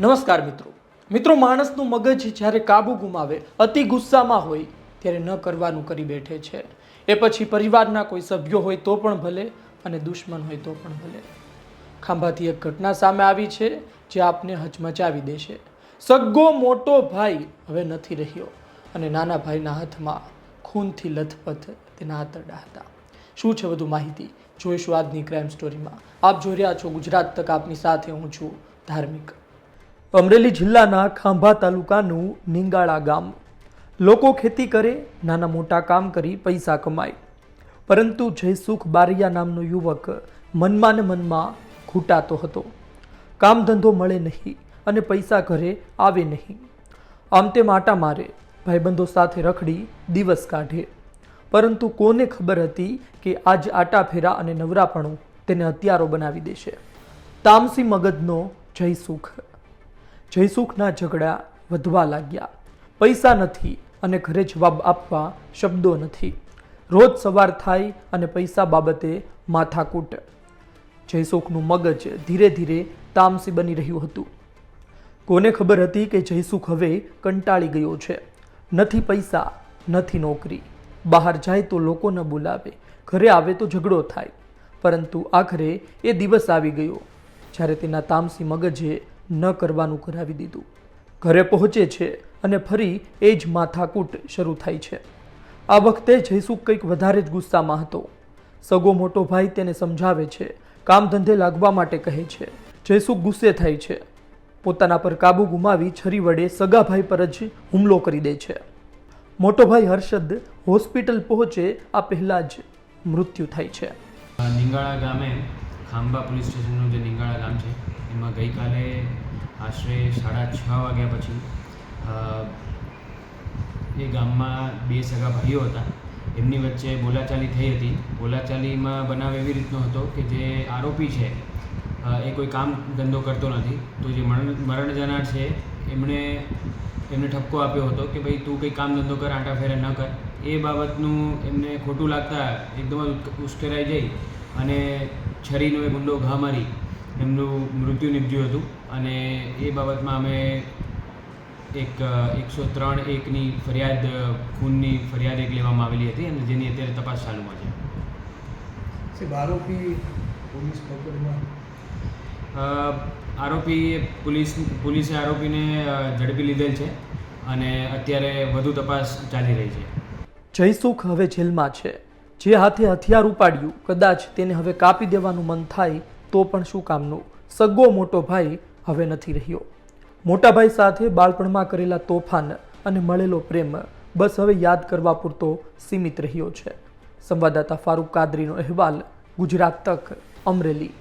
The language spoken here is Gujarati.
નમસ્કાર મિત્રો. મિત્રો, માણસનું મગજ જ્યારે કાબુ ગુમાવે, અતિ ગુસ્સામાં હોય, ત્યારે ન કરવાનું કરી બેઠે છે. એ પછી પરિવારના કોઈ સભ્યો હોય તો પણ ભલે અને દુશ્મન હોય તો પણ ભલે. ખાંભાથી એક ઘટના સામે આવી છે, જે આપને હચમચાવી દેશે. સગ્ગો મોટો ભાઈ હવે નથી રહ્યો અને નાના ભાઈના હાથમાં ખૂનથી લથપથ તેના આંતરડા હતા. શું છે વધુ માહિતી? જોઈશું આજની ક્રાઇમ સ્ટોરીમાં આપ જોઈ રહ્યા છો ગુજરાત તક આપની સાથે હું છું ધાર્મિક અમરેલી જિલ્લાના ખાંભા તાલુકાનું નિંગાળા ગામ. લોકો ખેતી કરે, નાના મોટા કામ કરી પૈસા કમાય. પરંતુ જયસુખ બારિયા નામનો યુવક મનમાં ને મનમાં ખૂટાતો હતો. કામ ધંધો મળે નહીં અને પૈસા ઘરે આવે નહીં. આમ તેમ આટા મારે, ભાઈબંધો સાથે રખડી દિવસ કાઢે. પરંતુ કોને ખબર હતી કે આજ આટા ફેરા અને નવરાપણું તેને હત્યારો બનાવી દેશે. તામસી મગજનો જયસુખ જયસુખના ઝઘડા વધવા લાગ્યા. પૈસા નથી અને ઘરે જવાબ આપવા શબ્દો નથી. રોજ સવાર થાય અને પૈસા બાબતે માથાકૂટ. જયસુખનું મગજ ધીરે ધીરે તામસી બની રહ્યું હતું. કોને ખબર હતી કે જયસુખ હવે કંટાળી ગયો છે? નથી પૈસા, નથી નોકરી. બહાર જાય તો લોકો ન બોલાવે, ઘરે આવે તો ઝઘડો થાય. પરંતુ આખરે એ દિવસ આવી ગયો, જ્યારે તેના તામસી મગજે ન કરવાનું કરાવી દીધું. ઘરે પહોંચે છે અને ફરી એ જ માથાકૂટ શરૂ થાય છે. આ વખતે જયસુખ કંઈક વધારે જ ગુસ્સામાં હતો. સગો મોટો ભાઈ તેને સમજાવે છે, કામ ધંધે લાગવા માટે કહે છે. જયસુખ ગુસ્સે થાય છે. પોતાના પર કાબુ ગુમાવી છરી વડે સગા ભાઈ પર જ હુમલો કરી દે છે. મોટો ભાઈ હર્ષદ હોસ્પિટલ પહોંચે આ પહેલાં જ મૃત્યુ થાય છે. નિંગાળા ગામે ખાંભા પોલીસ સ્ટેશનનું જે નિંગાળા ગામ છે એમાં ગઈકાલે આશરે સાડા છ વાગ્યા પછી એ ગામમાં બે સગા ભાઈઓ હતા. એમની વચ્ચે બોલાચાલી થઈ હતી. બોલાચાલીમાં બનાવ એવી રીતનો હતો કે જે આરોપી છે એ કોઈ કામ ધંધો કરતો નથી. તો જે મરણ મરણ જનાર છે, એમણે, એમને ઠપકો આપ્યો હતો કે ભાઈ તું કંઈ કામ ધંધો કર, આંટા ફેરા ન કર. એ બાબતનું એમને ખોટું લાગતા એકદમ ઉશ્કેરાઈ જઈ અને છરીનો એ ગુંડો ઘા મારી એમનું મૃત્યુ નીપજ્યું હતું અને એ બાબતમાં અમે એક એકસો ત્રણ એકની ફરિયાદ ખૂનની ફરિયાદ એક લેવામાં આવેલી હતી અને જેની અત્યારે તપાસ ચાલુમાં છે. સાહેબ આરોપી પોલીસ આરોપી પોલીસ પોલીસે આરોપીને ઝડપી લીધેલ છે અને અત્યારે વધુ તપાસ ચાલી રહી છે. જયસુખ હવે જેલમાં છે. જે હાથે હથિયાર ઉપાડ્યું કદાચ તેને હવે કાપી દેવાનું મન થાય તો પણ શું કામનું? સગ્ગો મોટો ભાઈ હવે નથી રહ્યો. મોટા ભાઈ સાથે બાળપણમાં કરેલા તોફાન અને મળેલો પ્રેમ બસ હવે યાદ કરવા પૂરતો સીમિત રહ્યો છે. સંવાદદાતા ફારૂક કાદરીનો અહેવાલ, ગુજરાત તક, અમરેલી.